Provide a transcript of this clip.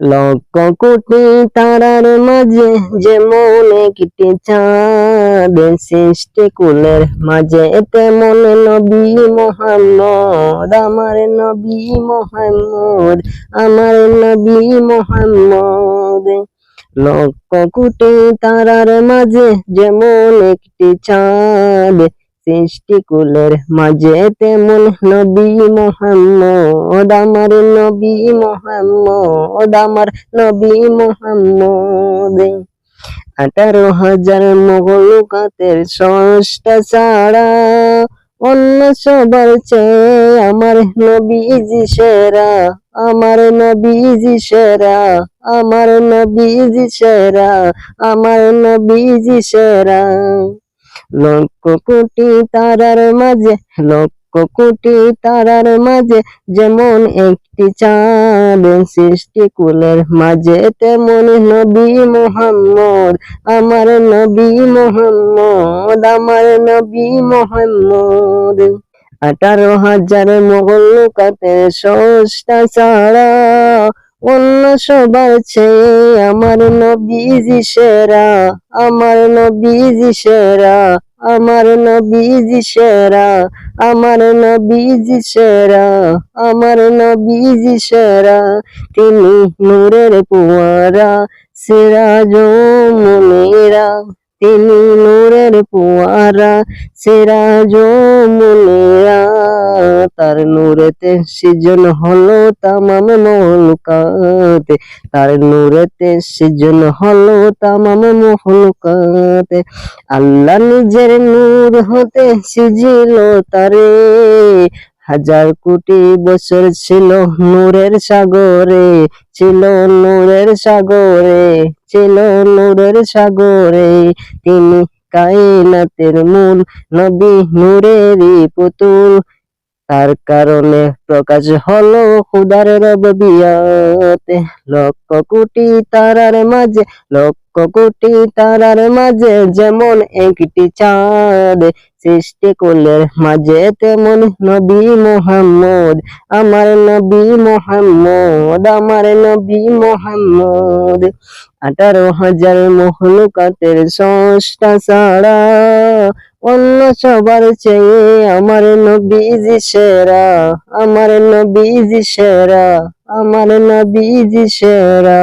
লক্ষ কোটি তারার মাঝে যেমন একটি চাঁদ সৃষ্টি কুলের মাঝে তেমন নবী মোহাম্মদ, আমার নবী মোহাম্মদ, আমার নবী মোহাম্মদ। লক্ষ কোটি তারার মাঝে যেমন একটি চাঁদ সৃষ্টি কুলের মাঝে তেমন নবী মোহাম্মদ, আমার নবী মোহাম্মদ, আমার নবী মোহাম্মদ। আঠারো হাজার মগলুকাতের ষষ্ঠ ছাড়া অন্য সবার চেয়ে আমার নবীজি সেরা, আমার নবীজি সেরা, আমার নবীজি সেরা, আমার নবীজি সেরা। লক্ষ কোটি তারার মাঝে লক্ষ কোটি তারার মাঝে, যেমন একটি চাঁদ সৃষ্টি কুলের মাঝে, তেমন নবী মোহাম্মদ, আমার নবী মোহাম্মদ, আমার নবী মোহাম্মদ। আঠারো হাজার মোগল লোকাতে সস্তা ছাড়া অন্য সবার চেয়ে আমার নবীজি সেরা, আমার নবীজি সেরা, আমার নবীজি সেরা, আমার নবীজি সেরা, আমার নবীজি সেরা। তিনি নূরের কুয়ারা সিরাজ মুনিরা। তিনি নূরের কুয়ারা সিরাজ মুনিরা। তার নূরেতে সৃজন হলো তামাম মহলুকাতে তার নূরেতে সৃজন হলো তামাম মহলুকাতে আল্লাহ নিজের নূর হতে সিজিল তারে। হাজার কোটি বছর ছিল নূরের সাগরে, ছিল নূরের সাগরে, ছিল নূরের সাগরে। তিনি কায়নাতের মূল নবী নূরেরই পুতুল। তার কারণে প্রকাশ হলো খুদার রবিয়াতে লক্ষ কোটি তারার মাঝে, লক্ষ কোটি তারার মাঝে যেমন একটি চাঁদ সৃষ্টি কুলের মাঝে তেমন নবী মোহাম্মদ, আমার নবী মোহাম্মদ, আমার নবী মোহাম্মদ। আঠারো হাজার মহলুকাতের ষষ্ঠা ছাড়া অন্য সবার চেয়ে আমার নবীজি সেরা আমার নবীজি সেরা আমার নবীজি সেরা।